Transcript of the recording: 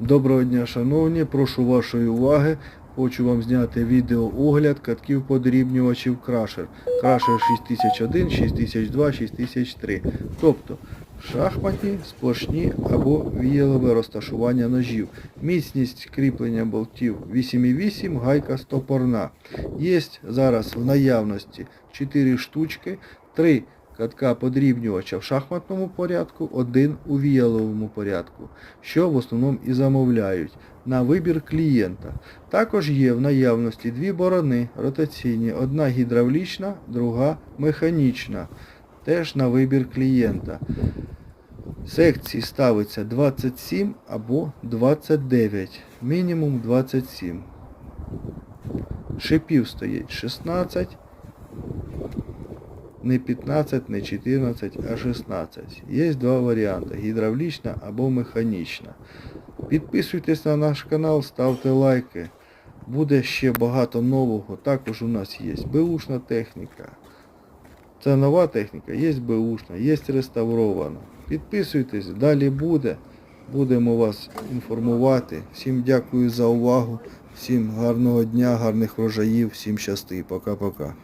Доброго дня, шановні, прошу вашої уваги. Хочу вам зняти відеоогляд катків подрібнювачів Крашер. Крашер 6001, 6002, 6003. Тобто шахматні, сплошні або віялове розташування ножів. Міцність кріплення болтів 8,8, гайка стопорна. Є зараз в наявності 4 штучки, 3 катка подрібнювача в шахматному порядку, один у віяловому порядку, що в основному і замовляють на вибір клієнта. Також є в наявності дві борони ротаційні, одна гідравлічна, друга механічна, теж на вибір клієнта. Секції ставиться 27 або 29, мінімум 27. Шипів стоїть 16, не 15, не 14, а 16. Є два варіанти гідравлічна або механічна. Підписуйтесь на наш канал, ставте лайки. Буде ще багато нового. Також у нас є беушна техніка. Це нова техніка, є беушна, є реставрована. Підписуйтесь, далі буде. Будемо вас інформувати. Всім дякую за увагу. Всім гарного дня, гарних врожаїв, всім щасти. Пока-пока.